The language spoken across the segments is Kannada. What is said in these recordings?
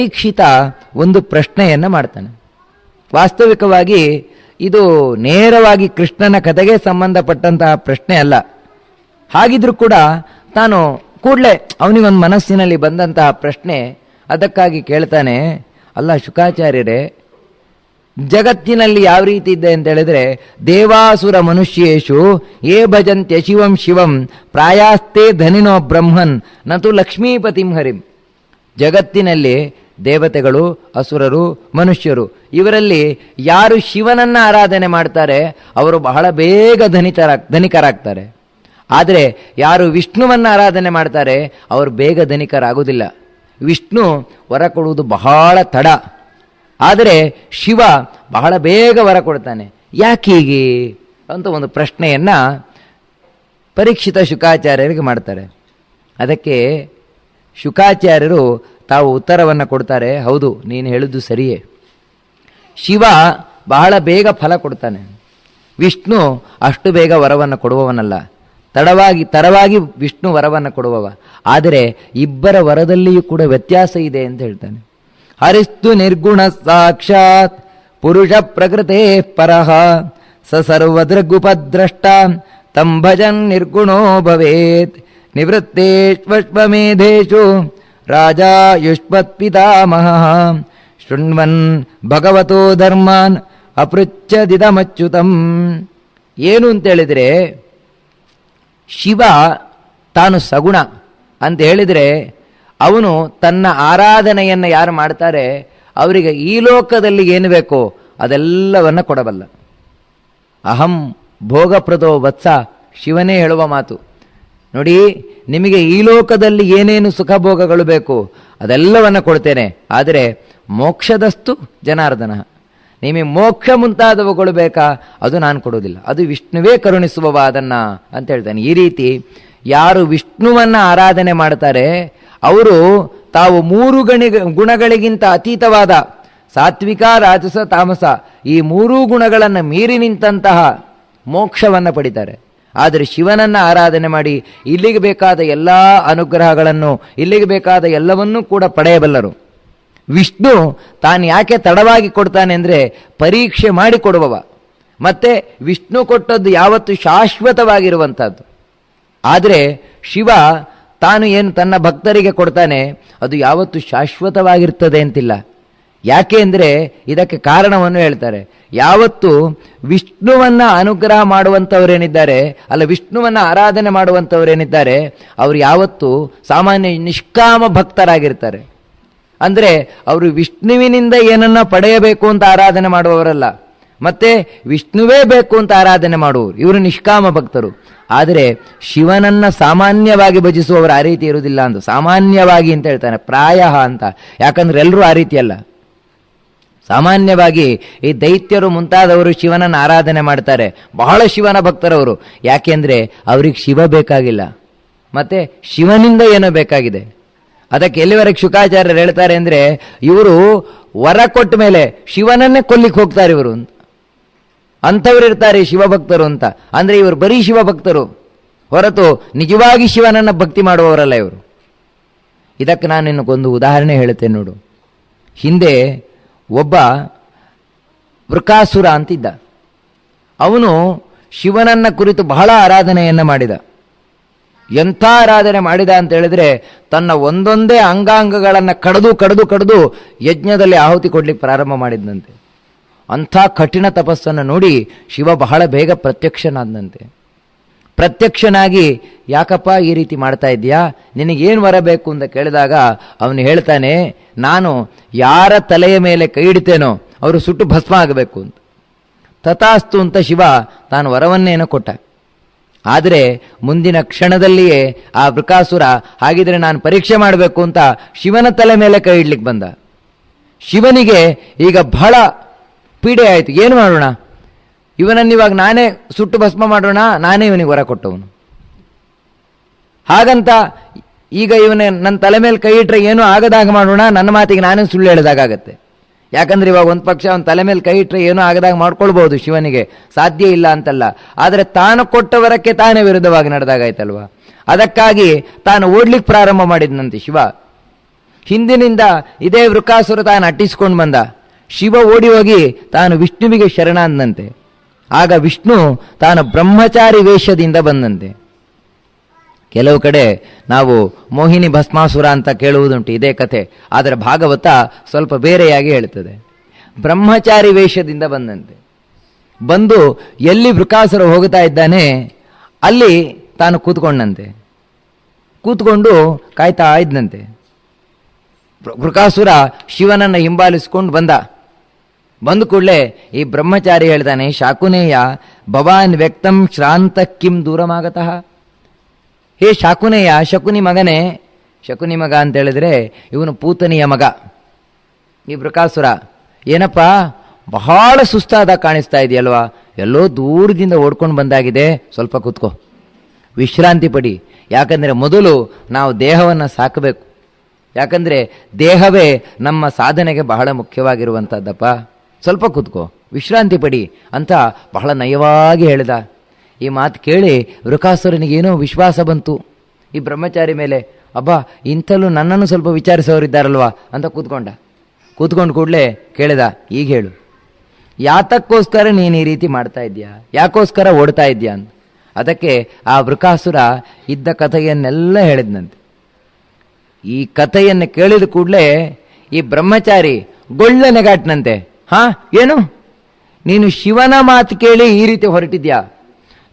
ಪರೀಕ್ಷಿತ ಒಂದು ಪ್ರಶ್ನೆಯನ್ನ ಮಾಡ್ತಾನೆ. ವಾಸ್ತವಿಕವಾಗಿ ಇದು ನೇರವಾಗಿ ಕೃಷ್ಣನ ಕಥೆಗೆ ಸಂಬಂಧಪಟ್ಟಂತಹ ಪ್ರಶ್ನೆ ಅಲ್ಲ. ಹಾಗಿದ್ರೂ ಕೂಡ ತಾನು ಕೂಡಲೇ ಅವನಿಗೊಂದು ಮನಸ್ಸಿನಲ್ಲಿ ಬಂದಂತಹ ಪ್ರಶ್ನೆ ಅದಕ್ಕಾಗಿ ಕೇಳ್ತಾನೆ, ಅಲ್ಲ ಶುಕಾಚಾರ್ಯರೇ, ಜಗತ್ತಿನಲ್ಲಿ ಯಾವ ರೀತಿ ಇದೆ ಅಂತ ಹೇಳಿದ್ರೆ, ದೇವಾಸುರ ಮನುಷ್ಯೇಶು ಏ ಭಜಂತ್ಯ ಶಿವಂ ಶಿವಂ ಪ್ರಾಯಾಸ್ತೆ ಧನಿನೋ ಬ್ರಹ್ಮನ್ ನತು ಲಕ್ಷ್ಮೀಪತಿಂ ಹರಿಂ. ಜಗತ್ತಿನಲ್ಲಿ ದೇವತೆಗಳು, ಅಸುರರು, ಮನುಷ್ಯರು, ಇವರಲ್ಲಿ ಯಾರು ಶಿವನನ್ನ ಆರಾಧನೆ ಮಾಡ್ತಾರೆ, ಅವರು ಬಹಳ ಬೇಗ ಧನಿತರ, ಧನಿಕರಾಗ್ತಾರೆ. ಆದರೆ ಯಾರು ವಿಷ್ಣುವನ್ನು ಆರಾಧನೆ ಮಾಡ್ತಾರೆ, ಅವರು ಬೇಗ ಧನಿಕರಾಗುವುದಿಲ್ಲ. ವಿಷ್ಣು ವರ ಕೊಡುವುದು ಬಹಳ ತಡ. ಆದರೆ ಶಿವ ಬಹಳ ಬೇಗ ವರ ಕೊಡ್ತಾನೆ. ಯಾಕೀಗೆ ಅಂತ ಒಂದು ಪ್ರಶ್ನೆಯನ್ನು ಪರೀಕ್ಷಿತ ಶುಕಾಚಾರ್ಯರಿಗೆ ಮಾಡ್ತಾರೆ. ಅದಕ್ಕೆ ಶುಕಾಚಾರ್ಯರು ತಾವು ಉತ್ತರವನ್ನು ಕೊಡ್ತಾರೆ, ಹೌದು, ನೀನು ಹೇಳಿದ್ದು ಸರಿಯೇ. ಶಿವ ಬಹಳ ಬೇಗ ಫಲ ಕೊಡ್ತಾನೆ. ವಿಷ್ಣು ಅಷ್ಟು ಬೇಗ ವರವನ್ನು ಕೊಡುವವನಲ್ಲ. ತಡವಾಗಿ ತರವಾಗಿ ವಿಷ್ಣು ವರವನ್ನು ಕೊಡುವವ. ಆದರೆ ಇಬ್ಬರ ವರದಲ್ಲಿಯೂ ಕೂಡ ವ್ಯತ್ಯಾಸ ಇದೆ ಅಂತ ಹೇಳ್ತಾನೆ. ಹರಿಸ್ತು ನಿರ್ಗುಣ ಸಾಕ್ಷಾತ್ ಪುರುಷ ಪ್ರಕೃತೆ ಪರಹ ಸ ಸರ್ವದೃಗುಪದ್ರಷ್ಟ ತಂ ಭಜನ್ ನಿರ್ಗುಣೋ ಭವೇತ್. ನಿವೃತ್ತೇಷ್ವಶ್ವಮೇಧೇಶು ರಾಜ ಯುಷ್ಪತ್ಪಿತಾಮಹ ಶೃಣ್ವನ್ ಭಗವತೋ ಧರ್ಮಾನ್ ಅಪೃಚ್ಛದಿದಮಚ್ಯುತಂ. ಏನು ಅಂತೇಳಿದರೆ, ಶಿವ ತಾನು ಸಗುಣ ಅಂತ ಹೇಳಿದರೆ, ಅವನು ತನ್ನ ಆರಾಧನೆಯನ್ನು ಯಾರು ಮಾಡ್ತಾರೆ, ಅವರಿಗೆ ಈ ಲೋಕದಲ್ಲಿ ಏನು ಬೇಕೋ ಅದೆಲ್ಲವನ್ನು ಕೊಡಬಲ್ಲ. ಅಹಂ ಭೋಗಪ್ರದೋ ವತ್ಸ ಶಿವನೇ ಹೇಳುವ ಮಾತು. ನೋಡಿ ನಿಮಗೆ ಈ ಲೋಕದಲ್ಲಿ ಏನೇನು ಸುಖ ಭೋಗಗಳು ಬೇಕು ಅದೆಲ್ಲವನ್ನು ಕೊಡ್ತೇನೆ. ಆದರೆ ಮೋಕ್ಷದಸ್ತು ಜನಾರ್ದನ. ನಿಮಗೆ ಮೋಕ್ಷ ಮುಂತಾದವುಗಳು ಬೇಕಾ? ಅದು ನಾನು ಕೊಡೋದಿಲ್ಲ ಅದು ವಿಷ್ಣುವೇ ಕರುಣಿಸುವವ ಅದನ್ನ ಅಂತ ಹೇಳ್ತಾನೆ. ಈ ರೀತಿ ಯಾರು ವಿಷ್ಣುವನ್ನ ಆರಾಧನೆ ಮಾಡ್ತಾರೆ, ಅವರು ತಾವು ಮೂರು ಗಣಿ, ಗುಣಗಳಿಗಿಂತ ಅತೀತವಾದ ಸಾತ್ವಿಕ, ರಾಜಸ, ತಾಮಸ ಈ ಮೂರೂ ಗುಣಗಳನ್ನು ಮೀರಿ ನಿಂತಹ ಮೋಕ್ಷವನ್ನು ಪಡಿತಾರೆ. ಆದರೆ ಶಿವನನ್ನ ಆರಾಧನೆ ಮಾಡಿ ಇಲ್ಲಿಗೆ ಬೇಕಾದ ಎಲ್ಲ ಅನುಗ್ರಹಗಳನ್ನು, ಇಲ್ಲಿಗೆ ಬೇಕಾದ ಎಲ್ಲವನ್ನೂ ಕೂಡ ಪಡೆಯಬಲ್ಲರು. ವಿಷ್ಣು ತಾನು ಯಾಕೆ ತಡವಾಗಿ ಕೊಡ್ತಾನೆ ಅಂದರೆ ಪರೀಕ್ಷೆ ಮಾಡಿ ಕೊಡುವವ. ಮತ್ತೆ ವಿಷ್ಣು ಕೊಟ್ಟದ್ದು ಯಾವತ್ತು ಶಾಶ್ವತವಾಗಿರುವಂಥದ್ದು ಆದರೆ ಶಿವ ತಾನು ಏನು ತನ್ನ ಭಕ್ತರಿಗೆ ಕೊಡ್ತಾನೆ, ಅದು ಯಾವತ್ತು ಶಾಶ್ವತವಾಗಿರ್ತದೆ ಅಂತಿಲ್ಲ. ಯಾಕೆ ಅಂದರೆ ಇದಕ್ಕೆ ಕಾರಣವನ್ನು ಹೇಳ್ತಾರೆ. ಯಾವತ್ತು ವಿಷ್ಣುವನ್ನ ಅನುಗ್ರಹ ಮಾಡುವಂಥವರೇನಿದ್ದಾರೆ ಅಲ್ಲ ವಿಷ್ಣುವನ್ನ ಆರಾಧನೆ ಮಾಡುವಂಥವರೇನಿದ್ದಾರೆ ಅವರು ಯಾವತ್ತು ಸಾಮಾನ್ಯ ನಿಷ್ಕಾಮ ಭಕ್ತರಾಗಿರ್ತಾರೆ. ಅಂದರೆ ಅವರು ವಿಷ್ಣುವಿನಿಂದ ಏನನ್ನ ಪಡೆಯಬೇಕು ಅಂತ ಆರಾಧನೆ ಮಾಡುವವರಲ್ಲ, ಮತ್ತೆ ವಿಷ್ಣುವೇ ಬೇಕು ಅಂತ ಆರಾಧನೆ ಮಾಡುವವರು, ಇವರು ನಿಷ್ಕಾಮ ಭಕ್ತರು. ಆದರೆ ಶಿವನನ್ನ ಸಾಮಾನ್ಯವಾಗಿ ಭಜಿಸುವವರು ಆ ರೀತಿ ಇರುವುದಿಲ್ಲ ಅಂತ ಸಾಮಾನ್ಯವಾಗಿ ಅಂತ ಹೇಳ್ತಾನೆ, ಪ್ರಾಯ ಅಂತ. ಯಾಕಂದ್ರೆ ಎಲ್ಲರೂ ಆ ರೀತಿ ಅಲ್ಲ. ಸಾಮಾನ್ಯವಾಗಿ ಈ ದೈತ್ಯರು ಮುಂತಾದವರು ಶಿವನನ್ನು ಆರಾಧನೆ ಮಾಡ್ತಾರೆ. ಬಹಳ ಶಿವನ ಭಕ್ತರವರು. ಯಾಕೆಂದರೆ ಅವ್ರಿಗೆ ಶಿವ ಬೇಕಾಗಿಲ್ಲ. ಮತ್ತು ಶಿವನಿಂದ ಏನೋ ಬೇಕಾಗಿದೆ. ಅದಕ್ಕೆ ಎಲ್ಲಿವರೆಗೆ ಶುಕಾಚಾರ್ಯರು ಹೇಳ್ತಾರೆ ಅಂದರೆ ಇವರು ವರ ಕೊಟ್ಟ ಮೇಲೆ ಶಿವನನ್ನೇ ಕೊಲ್ಲಿಕ್ಕೆ ಹೋಗ್ತಾರೆ ಇವರು ಅಂತ. ಅಂಥವ್ರು ಇರ್ತಾರೆ ಶಿವಭಕ್ತರು ಅಂತ. ಅಂದರೆ ಇವರು ಬರೀ ಶಿವಭಕ್ತರು. ಹೊರತು ನಿಜವಾಗಿ ಶಿವನನ್ನು ಭಕ್ತಿ ಮಾಡುವವರಲ್ಲ ಇವರು. ಇದಕ್ಕೆ ನಾನು ನಿನಗೊಂದು ಉದಾಹರಣೆ ಹೇಳ್ತೇನೆ ನೋಡು. ಹಿಂದೆ ಒಬ್ಬ ವೃಕಾಸುರ ಅಂತಿದ್ದ. ಅವನು ಶಿವನನ್ನ ಕುರಿತು ಬಹಳ ಆರಾಧನೆಯನ್ನು ಮಾಡಿದ. ಎಂಥ ಆರಾಧನೆ ಮಾಡಿದ ಅಂತ ಹೇಳಿದ್ರೆ ತನ್ನ ಒಂದೊಂದೇ ಅಂಗಾಂಗಗಳನ್ನು ಕಡಿದು ಕಡಿದು ಕಡಿದು ಯಜ್ಞದಲ್ಲಿ ಆಹುತಿ ಕೊಡ್ಲಿಕ್ಕೆ ಪ್ರಾರಂಭ ಮಾಡಿದ್ದಂತೆ ಅಂಥ ಕಠಿಣ ತಪಸ್ಸನ್ನು ನೋಡಿ ಶಿವ ಬಹಳ ಬೇಗ ಪ್ರತ್ಯಕ್ಷನಾದಂತೆ ಪ್ರತ್ಯಕ್ಷನಾಗಿ, ಯಾಕಪ್ಪ ಈ ರೀತಿ ಮಾಡ್ತಾ ಇದ್ದೀಯಾ? ನಿನಗೇನು ಬರಬೇಕು ಅಂತ ಕೇಳಿದಾಗ ಅವನು ಹೇಳ್ತಾನೆ, ನಾನು ಯಾರ ತಲೆಯ ಮೇಲೆ ಕೈ ಇಡ್ತೇನೋ, ಅವರು ಸುಟ್ಟು ಭಸ್ಮ ಆಗಬೇಕು ಅಂತ. ತಥಾಸ್ತು ಅಂತ ಶಿವ ತಾನು ವರವನ್ನೇನೋ ಕೊಟ್ಟ. ಆದರೆ ಮುಂದಿನ ಕ್ಷಣದಲ್ಲಿಯೇ ಆ ವೃಕಾಸುರ ಹಾಗಿದ್ರೆ ನಾನು ಪರೀಕ್ಷೆ ಮಾಡಬೇಕು ಅಂತ ಶಿವನ ತಲೆ ಮೇಲೆ ಕೈ ಇಡ್ಲಿಕ್ಕೆ ಬಂದ. ಶಿವನಿಗೆ ಈಗ ಬಹಳ ಪೀಡೆ ಆಯಿತು. ಏನು ಮಾಡೋಣ? ಇವನನ್ನು ಇವಾಗ ನಾನೇ ಸುಟ್ಟು ಭಸ್ಮ ಮಾಡೋಣ, ನಾನೇ ಇವನಿಗೆ ವರ ಕೊಟ್ಟವನು. ಹಾಗಂತ ಈಗ ಇವನ ನನ್ನ ತಲೆ ಮೇಲೆ ಕೈ ಇಟ್ಟರೆ ಏನೂ ಆಗದಾಗ ಮಾಡೋಣ, ನನ್ನ ಮಾತಿಗೆ ನಾನೇ ಸುಳ್ಳು ಹೇಳಿದಾಗತ್ತೆ ಯಾಕಂದ್ರೆ ಇವಾಗ ಒಂದು ಪಕ್ಷ ಅವನ ತಲೆ ಮೇಲೆ ಕೈ ಇಟ್ಟರೆ ಏನೂ ಆಗದಾಗ ಮಾಡ್ಕೊಳ್ಬಹುದು ಶಿವನಿಗೆ, ಸಾಧ್ಯ ಇಲ್ಲ ಅಂತಲ್ಲ. ಆದರೆ ತಾನು ಕೊಟ್ಟ ವರಕ್ಕೆ ತಾನೇ ವಿರುದ್ಧವಾಗಿ ನಡೆದಾಗಾಯ್ತಲ್ವಾ ಅದಕ್ಕಾಗಿ ತಾನು ಓಡ್ಲಿಕ್ಕೆ ಪ್ರಾರಂಭ ಮಾಡಿದ್ನಂತೆ ಶಿವ. ಹಿಂದಿನಿಂದ ಇದೇ ವೃಕಾಸುರ ತಾನು ಅಟ್ಟಿಸ್ಕೊಂಡು ಬಂದ. ಶಿವ ಓಡಿ ಹೋಗಿ ತಾನು ವಿಷ್ಣುವಿಗೆ ಶರಣಾದಂತೆ ಆಗ ವಿಷ್ಣು ತಾನು ಬ್ರಹ್ಮಚಾರಿ ವೇಷದಿಂದ ಬಂದಂತೆ. ಕೆಲವು ಕಡೆ ನಾವು ಮೋಹಿನಿ ಭಸ್ಮಾಸುರ ಅಂತ ಕೇಳುವುದುಂಟು, ಇದೇ ಕಥೆ. ಆದರೆ ಭಾಗವತ ಸ್ವಲ್ಪ ಬೇರೆಯಾಗಿ ಹೇಳ್ತದೆ ಬ್ರಹ್ಮಚಾರಿ ವೇಷದಿಂದ ಬಂದಂತೆ. ಬಂದು ಎಲ್ಲಿ ವೃಕಾಸುರ ಹೋಗ್ತಾ ಇದ್ದಾನೆ, ಅಲ್ಲಿ ತಾನು ಕೂತ್ಕೊಂಡಂತೆ. ಕೂತ್ಕೊಂಡು ಕಾಯ್ತಾ ಇದ್ದಂತೆ. ವೃಕಾಸುರ ಶಿವನನ್ನು ಹಿಂಬಾಲಿಸ್ಕೊಂಡು ಬಂದ. ಬಂದ ಕೂಡಲೇ ಈ ಬ್ರಹ್ಮಚಾರಿ ಹೇಳ್ತಾನೆ ಶಾಕುನೇಯ, ಭವಾನ್ ವ್ಯಕ್ತಂ ಶ್ರಾಂತ ಕಿಂ ದೂರಮಾಗತಃ. ಹೇ ಶಾಕುನೇಯ, ಶಕುನಿ ಮಗನೇ, ಶಕುನಿ ಮಗ ಅಂತ ಹೇಳಿದ್ರೆ ಇವನು ಪೂತನಿಯ ಮಗ. ಈ ಪ್ರಕಾಸುರ ಏನಪ್ಪ, ಬಹಳ ಸುಸ್ತಾದ ಕಾಣಿಸ್ತಾ ಇದೆಯಲ್ವಾ? ಎಲ್ಲೋ ದೂರದಿಂದ ಓಡ್ಕೊಂಡು ಬಂದಾಗಿದೆ. ಸ್ವಲ್ಪ ಕೂತ್ಕೋ. ವಿಶ್ರಾಂತಿ ಪಡಿ. ಯಾಕಂದರೆ ಮೊದಲು ನಾವು ದೇಹವನ್ನು ಸಾಕಬೇಕು. ಯಾಕಂದರೆ ದೇಹವೇ ನಮ್ಮ ಸಾಧನೆಗೆ ಬಹಳ ಮುಖ್ಯವಾಗಿರುವಂಥದ್ದಪ್ಪ ಸ್ವಲ್ಪ ಕೂತ್ಕೋ, ವಿಶ್ರಾಂತಿ ಪಡಿ ಅಂತ ಬಹಳ ನಯವಾಗಿ ಹೇಳಿದ. ಈ ಮಾತು ಕೇಳಿ ವೃಕಾಸುರನಿಗೇನೋ ವಿಶ್ವಾಸ ಬಂತು. ಈ ಬ್ರಹ್ಮಚಾರಿ ಮೇಲೆ, ಅಬ್ಬಾ, ಇಂಥಲ್ಲೂ ನನ್ನನ್ನು ಸ್ವಲ್ಪ ವಿಚಾರಿಸೋರಿದ್ದಾರಲ್ವಾ ಅಂತ ಕೂತ್ಕೊಂಡ. ಕೂತ್ಕೊಂಡು ಕೂಡಲೇ ಕೇಳಿದ, ಈಗ ಹೇಳು. ಯಾತಕ್ಕೋಸ್ಕರ ನೀನು ಈ ರೀತಿ ಮಾಡ್ತಾ ಇದ್ದೀಯಾ? ಯಾಕೋಸ್ಕರ ಓಡ್ತಾ ಇದೆಯಾ ಅಂತ. ಅದಕ್ಕೆ ಆ ವೃಕಾಸುರ ಇದ್ದ ಕಥೆಯನ್ನೆಲ್ಲ ಹೇಳಿದ್ನಂತೆ. ಈ ಕಥೆಯನ್ನು ಕೇಳಿದ ಕೂಡಲೇ ಈ ಬ್ರಹ್ಮಚಾರಿ ಗೊಳ್ಳ ನೆಗಾಟ್ನಂತೆ. ಹಾ, ಏನು? ನೀನು ಶಿವನ ಮಾತು ಕೇಳಿ ಈ ರೀತಿ ಹೊರಟಿದ್ಯಾ?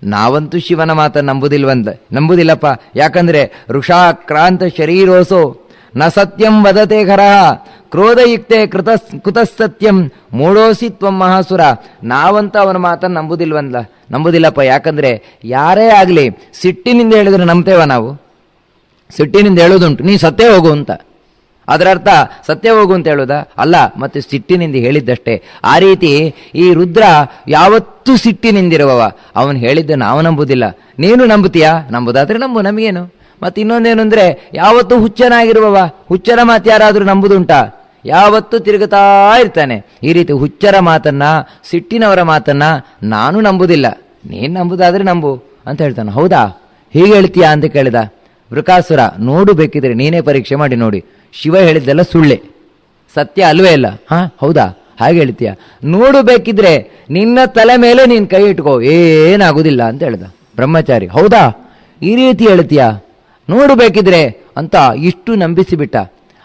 ನಾವಂತೂ ಶಿವನ ಮಾತನ್ನು ನಂಬುದಿಲ್ವಂದ, ನಂಬುದಿಲ್ಲಪ್ಪ. ಯಾಕಂದ್ರೆ ಋಷಾಕ್ರಾಂತ ಶರೀರೋಸೋ ನ ಸತ್ಯಂ ವದತೆ ಖರಃ ಕ್ರೋಧಯುಕ್ತೆ ಕೃತ ಕೃತಸತ್ಯಂ ಮೂಡೋಸಿ ತ್ವ ಮಹಾಸುರ. ನಾವಂತ ಅವನ ಮಾತನ್ನು ನಂಬುದಿಲ್ವಂದ ನಂಬುದಿಲ್ಲಪ್ಪ. ಯಾಕಂದ್ರೆ ಯಾರೇ ಆಗಲಿ ಸಿಟ್ಟಿನಿಂದ ಹೇಳಿದ್ರೆ ನಂಬ್ತೇವ ನಾವು. ಸಿಟ್ಟಿನಿಂದ ಹೇಳೋದುಂಟು ನೀ ಸತ್ತೇ ಹೋಗು ಅಂತ. ಅದರ ಅರ್ಥ ಸತ್ಯ ಹೋಗು ಅಂತ ಹೇಳೋದಾ? ಅಲ್ಲ, ಮತ್ತೆ ಸಿಟ್ಟಿನಿಂದ ಹೇಳಿದ್ದಷ್ಟೇ. ಆ ರೀತಿ ಈ ರುದ್ರ ಯಾವತ್ತೂ ಸಿಟ್ಟಿನಿಂದಿರುವವ. ಅವನು ಹೇಳಿದ್ದ ನಾವು ನಂಬುದಿಲ್ಲ. ನೀನು ನಂಬುತ್ತೀಯಾ? ನಂಬುದಾದ್ರೆ ನಂಬು, ನಮಗೇನು? ಮತ್ತೆ ಇನ್ನೊಂದೇನು ಅಂದ್ರೆ, ಯಾವತ್ತೂ ಹುಚ್ಚನಾಗಿರುವವ? ಹುಚ್ಚರ ಮಾತು ಯಾರಾದರೂ ನಂಬುದುಂಟಾ? ಯಾವತ್ತೂ ತಿರುಗುತ್ತಾ ಇರ್ತಾನೆ. ಈ ರೀತಿ ಹುಚ್ಚರ ಮಾತನ್ನ, ಸಿಟ್ಟಿನವರ ಮಾತನ್ನ ನಾನು ನಂಬುದಿಲ್ಲ. ನೀನು ನಂಬುದಾದ್ರೆ ನಂಬು ಅಂತ ಹೇಳ್ತಾನೆ. ಹೌದಾ? ಹೀಗೆ ಹೇಳ್ತೀಯಾ ಅಂತ ಕೇಳಿದ. ವೃಕಾಸುರ ನೋಡು ಬೇಕಿದ್ರೆ ನೀನೇ ಪರೀಕ್ಷೆ ಮಾಡಿ ನೋಡಿ. ಶಿವ ಹೇಳಿದ್ದೆಲ್ಲ ಸುಳ್ಳೆ. ಸತ್ಯ ಅಲ್ವೇ ಇಲ್ಲ. ಹಾ, ಹೌದಾ? ಹಾಗೆ ಹೇಳ್ತೀಯ. ನೋಡು ಬೇಕಿದ್ರೆ ನಿನ್ನ ತಲೆ ಮೇಲೆ ನೀನು ಕೈ ಇಟ್ಕೋ. ಏನಾಗುದಿಲ್ಲ ಅಂತ ಹೇಳ್ದ. ಬ್ರಹ್ಮಚಾರಿ, ಹೌದಾ? ಈ ರೀತಿ ಹೇಳ್ತೀಯ. ನೋಡು ಬೇಕಿದ್ರೆ ಅಂತ ಇಷ್ಟು ನಂಬಿಸಿಬಿಟ್ಟ.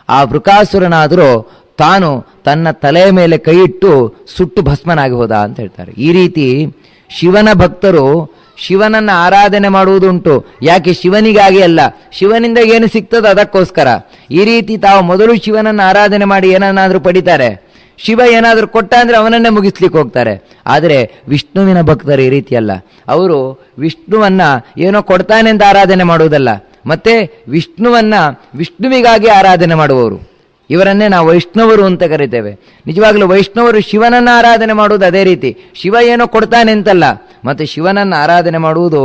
ಆ ವೃಕಾಸುರನಾದರೂ ತಾನು ತನ್ನ ತಲೆಯ ಮೇಲೆ ಕೈ ಇಟ್ಟು ಸುಟ್ಟು ಭಸ್ಮನಾಗಿ ಹೋದ ಅಂತ ಹೇಳ್ತಾರೆ. ಈ ರೀತಿ ಶಿವನ ಭಕ್ತರು ಶಿವನನ್ನ ಆರಾಧನೆ ಮಾಡುವುದುಂಟು. ಯಾಕೆ ಶಿವನಿಗಾಗಿ ಅಲ್ಲ? ಶಿವನಿಂದ ಏನು ಸಿಗ್ತದೋ ಅದಕ್ಕೋಸ್ಕರ? ಈ ರೀತಿ ತಾವು ಮೊದಲು ಶಿವನನ್ನ ಆರಾಧನೆ ಮಾಡಿ ಏನನ್ನಾದರೂ ಪಡಿತಾರೆ. ಶಿವ ಏನಾದರೂ ಕೊಟ್ಟ ಅಂದರೆ ಅವನನ್ನೇ ಮುಗಿಸ್ಲಿಕ್ಕೆ ಹೋಗ್ತಾರೆ. ಆದರೆ ವಿಷ್ಣುವಿನ ಭಕ್ತರು ಈ ರೀತಿ ಅಲ್ಲ. ಅವರು ವಿಷ್ಣುವನ್ನ ಏನೋ ಕೊಡ್ತಾನೆ ಅಂತ ಆರಾಧನೆ ಮಾಡುವುದಲ್ಲ. ಮತ್ತೆ ವಿಷ್ಣುವನ್ನ ವಿಷ್ಣುವಿಗಾಗಿ ಆರಾಧನೆ ಮಾಡುವವರು. ಇವರನ್ನೇ ನಾವು ವೈಷ್ಣವರು ಅಂತ ಕರಿತೇವೆ. ನಿಜವಾಗ್ಲೂ ವೈಷ್ಣವರು ಶಿವನನ್ನ ಆರಾಧನೆ ಮಾಡುವುದು ಅದೇ ರೀತಿ. ಶಿವ ಏನೋ ಕೊಡ್ತಾನೆ ಅಂತಲ್ಲ. ಮತ್ತೆ ಶಿವನನ್ನು ಆರಾಧನೆ ಮಾಡುವುದು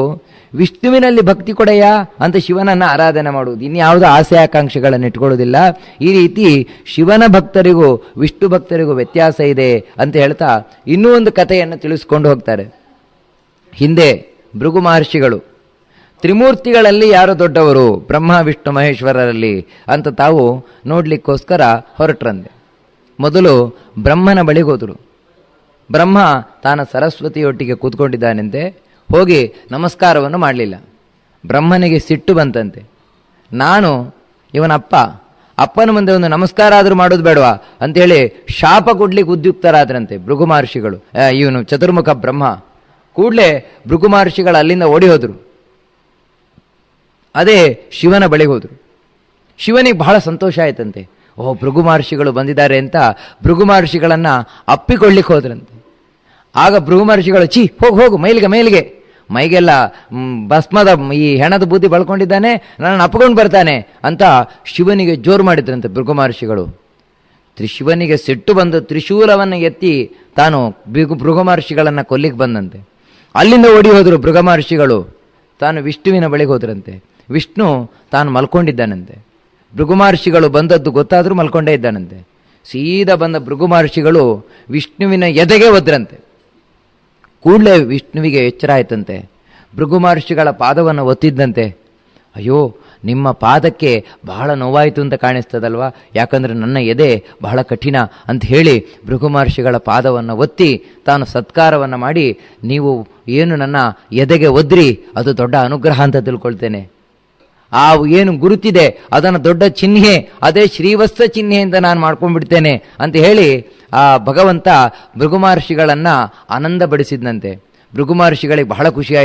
ವಿಷ್ಣುವಿನಲ್ಲಿ ಭಕ್ತಿ ಕೊಡೆಯಾ ಅಂತ ಶಿವನನ್ನು ಆರಾಧನೆ ಮಾಡುವುದು. ಇನ್ಯಾವುದೋ ಆಸೆ ಆಕಾಂಕ್ಷೆಗಳನ್ನು ಇಟ್ಕೊಳ್ಳೋದಿಲ್ಲ. ಈ ರೀತಿ ಶಿವನ ಭಕ್ತರಿಗೂ ವಿಷ್ಣು ಭಕ್ತರಿಗೂ ವ್ಯತ್ಯಾಸ ಇದೆ ಅಂತ ಹೇಳ್ತಾ ಇನ್ನೂ ಒಂದು ಕಥೆಯನ್ನು ತಿಳಿಸ್ಕೊಂಡು ಹೋಗ್ತಾರೆ. ಹಿಂದೆ ಭೃಗು ಮಹರ್ಷಿಗಳು, ತ್ರಿಮೂರ್ತಿಗಳಲ್ಲಿ ಯಾರು ದೊಡ್ಡವರು? ಬ್ರಹ್ಮ, ವಿಷ್ಣು, ಮಹೇಶ್ವರರಲ್ಲಿ ಅಂತ ತಾವು ನೋಡಲಿಕ್ಕೋಸ್ಕರ ಹೊರಟ್ರಂದೆ ಮೊದಲು ಬ್ರಹ್ಮನ ಬಳಿಗೆ ಹೋದರು. ಬ್ರಹ್ಮ ತಾನ ಸರಸ್ವತಿಯೊಟ್ಟಿಗೆ ಕೂತ್ಕೊಂಡಿದ್ದಾನಂತೆ, ಹೋಗಿ ನಮಸ್ಕಾರವನ್ನು ಮಾಡಲಿಲ್ಲ. ಬ್ರಹ್ಮನಿಗೆ ಸಿಟ್ಟು ಬಂತಂತೆ. ನಾನು, ಇವನಪ್ಪ, ಅಪ್ಪನ ಮುಂದೆ ಒಂದು ನಮಸ್ಕಾರ ಆದರೂ ಮಾಡೋದು ಬೇಡವಾ? ಅಂತೇಳಿ ಶಾಪ ಕೊಡ್ಲಿಕ್ಕೆ ಉದ್ಯುಕ್ತರಾದ್ರಂತೆ ಭೃಗು ಮಹರ್ಷಿಗಳು. ಇವನು ಚತುರ್ಮುಖ ಬ್ರಹ್ಮ. ಕೂಡಲೇ ಭೃಗು ಮಹರ್ಷಿಗಳು ಅಲ್ಲಿಂದ ಓಡಿ ಹೋದರು. ಅದೇ ಶಿವನ ಬಳಿಗೆ ಹೋದರು. ಶಿವನಿಗೆ ಬಹಳ ಸಂತೋಷ ಆಯ್ತಂತೆ. ಓ ಭೃಗು ಮಹರ್ಷಿಗಳು ಬಂದಿದ್ದಾರೆ ಅಂತ ಭೃಗು ಮಹರ್ಷಿಗಳನ್ನ ಅಪ್ಪಿಕೊಳ್ಳಿಕ್ಕೆ ಹೋದ್ರಂತೆ. ಆಗ ಭೃಗು ಮಹರ್ಷಿಗಳು ಚಿ ಹೋಗು ಹೋಗು, ಮೈಲಿಗೆ ಮೈಲಿಗೆ. ಮೈಗೆಲ್ಲ ಭಸ್ಮದ ಈ ಹೆಣದ ಬೂದಿ ಬಳ್ಕೊಂಡಿದ್ದಾನೆ, ನನ್ನನ್ನು ಅಪ್ಕೊಂಡು ಬರ್ತಾನೆ ಅಂತ ಶಿವನಿಗೆ ಜೋರು ಮಾಡಿದ್ರಂತೆ ಭೃಗು ಮಹರ್ಷಿಗಳು. ತ್ರಿ ಶಿವನಿಗೆ ಸಿಟ್ಟು ಬಂದು ತ್ರಿಶೂಲವನ್ನು ಎತ್ತಿ ತಾನು ಭೃಗು ಭೃಗು ಮಹರ್ಷಿಗಳನ್ನು ಕೊಲ್ಲಿಗೆ ಬಂದಂತೆ. ಅಲ್ಲಿಂದ ಓಡಿ ಹೋದರು ಭೃಗ ಮಹರ್ಷಿಗಳು. ತಾನು ವಿಷ್ಣುವಿನ ಬಳಿಗೆ ಹೋದ್ರಂತೆ. ವಿಷ್ಣು ತಾನು ಮಲ್ಕೊಂಡಿದ್ದಾನಂತೆ. ಭೃಗು ಮಹರ್ಷಿಗಳು ಬಂದದ್ದು ಗೊತ್ತಾದರೂ ಮಲ್ಕೊಂಡೇ ಇದ್ದಾನಂತೆ. ಸೀದಾ ಬಂದ ಭೃಗು ಮಹರ್ಷಿಗಳು ವಿಷ್ಣುವಿನ ಎದೆಗೆ ಒದ್ರಂತೆ. ಕೂಡಲೇ ವಿಷ್ಣುವಿಗೆ ಎಚ್ಚರ ಆಯ್ತಂತೆ. ಭೃಗು ಮಹರ್ಷಿಗಳ ಪಾದವನ್ನು ಒತ್ತಿದ್ದಂತೆ. ಅಯ್ಯೋ, ನಿಮ್ಮ ಪಾದಕ್ಕೆ ಬಹಳ ನೋವಾಯಿತು ಅಂತ ಕಾಣಿಸ್ತದಲ್ವಾ? ಯಾಕಂದರೆ ನನ್ನ ಎದೆ ಬಹಳ ಕಠಿಣ ಅಂತ ಹೇಳಿ ಭೃಗು ಮಹರ್ಷಿಗಳ ಪಾದವನ್ನು ಒತ್ತಿ ತಾನು ಸತ್ಕಾರವನ್ನು ಮಾಡಿ, ನೀವು ಏನು ನನ್ನ ಎದೆಗೆ ಒದ್ರಿ, ಅದು ದೊಡ್ಡ ಅನುಗ್ರಹ ಅಂತ ತಿಳ್ಕೊಳ್ತೇನೆ. ಆ ಏನು ಗುರುತಿದೆ, ಅದನ್ನು ದೊಡ್ಡ ಚಿಹ್ನೆ, ಅದೇ ಶ್ರೀವತ್ಸ ಚಿಹ್ನೆಯಿಂದ ನಾನು ಮಾಡ್ಕೊಂಡ್ಬಿಡ್ತೇನೆ ಅಂತ ಹೇಳಿ ಆ ಭಗವಂತ ಭೃಗು ಆನಂದ ಆನಂದಪಡಿಸಿದ್ನಂತೆ. ಭೃಗು ಮಹರ್ಷಿಗಳಿಗೆ ಬಹಳ ಖುಷಿ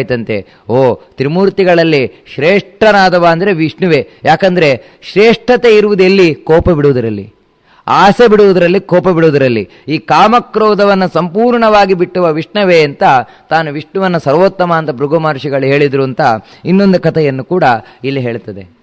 ಓ, ತ್ರಿಮೂರ್ತಿಗಳಲ್ಲಿ ಶ್ರೇಷ್ಠನಾದವ ಅಂದರೆ ವಿಷ್ಣುವೇ. ಯಾಕಂದರೆ ಶ್ರೇಷ್ಠತೆ ಇರುವುದೆಲ್ಲಿ ಕೋಪ ಬಿಡುವುದರಲ್ಲಿ. ಆಸೆ ಬಿಡುವುದರಲ್ಲಿ, ಕೋಪ ಬಿಡುವುದರಲ್ಲಿ. ಈ ಕಾಮಕ್ರೋಧವನ್ನು ಸಂಪೂರ್ಣವಾಗಿ ಬಿಟ್ಟುವ ವಿಷ್ಣುವೇ ಅಂತ ತಾನು ವಿಷ್ಣುವನ್ನು ಸರ್ವೋತ್ತಮ ಅಂತ ಭೃಗು ಮಹರ್ಷಿಗಳು ಹೇಳಿದರು ಅಂತ ಇನ್ನೊಂದು ಕಥೆಯನ್ನು ಕೂಡ ಇಲ್ಲಿ ಹೇಳ್ತದೆ